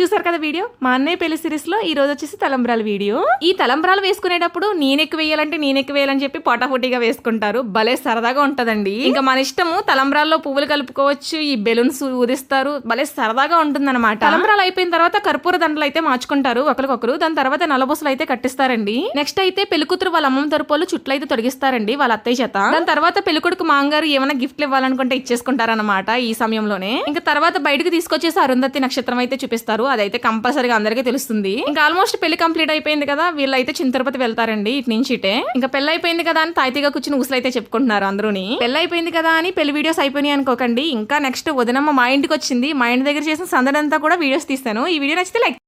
చూశారు కదా వీడియో? మా అన్నయ్య పెళ్ళి సిరీస్లో ఈ రోజు వచ్చేసి తలంబ్రాల వీడియో. ఈ తలంబ్రాలు వేసుకునేటప్పుడు నేను ఎక్కువ వేయాలంటే నేను ఎక్కువ వేయాలని చెప్పి పొటాపొటీగా వేసుకుంటారు. భలే సరదాగా ఉంటదండి. ఇంకా మన ఇష్టము తలంబ్రాల్లో పువ్వులు కలుపుకోవచ్చు ఈ బెలూన్స్ ఊదిస్తారు. భలే సరదాగా ఉంటుందన్నమాట. తలంబ్రాలు అయిపోయిన తర్వాత కర్పూర దండలు అయితే మార్చుకుంటారు ఒకరికొకరు. దాని తర్వాత నల్లబుసలు అయితే కట్టిస్తారండి. నెక్స్ట్ అయితే పెళ్ళికూతురు వాళ్ళ అమ్మమ్మ తరపులు చుట్లు అయితే తొలగిస్తారండి వాళ్ళ అత్తయ్య చేత. దాని తర్వాత పెళ్ళికొడుకు మాంగారు ఏమైనా గిఫ్ట్లు ఇవ్వాలనుకుంటే ఇచ్చేసుకుంటారన్నమాట ఈ సమయంలోనే. ఇంకా తర్వాత బయటకు తీసుకొచ్చేసి అరుంధతి నక్షత్రం అయితే చూపిస్తారు. అదైతే కంపల్సరీగా అందరికీ తెలుస్తుంది. ఇంకా ఆల్మోస్ట్ పెళ్ళి కంప్లీట్ అయిపోయింది కదా వీళ్ళైతే చిన్న తిరుపతి వెళ్తారండి ఇటు నుంచి ఇటే. ఇంకా పెళ్ళి అయిపోయింది కదా అని తాయితీగా కూర్చుని ఊసులు అయితే చెప్పుకుంటున్నారు అందరూని. పెళ్ళి అయిపోయింది కదా అని పెళ్ళి వీడియోస్ అయిపోయినాయి అనుకోకండి. ఇంకా నెక్స్ట్ వదినమ్మ మా ఇంటికి వచ్చింది. మా ఇంటి దగ్గర చేసిన సందడంతా కూడా వీడియోస్ తీస్తాను. ఈ వీడియో నచ్చితే లైక్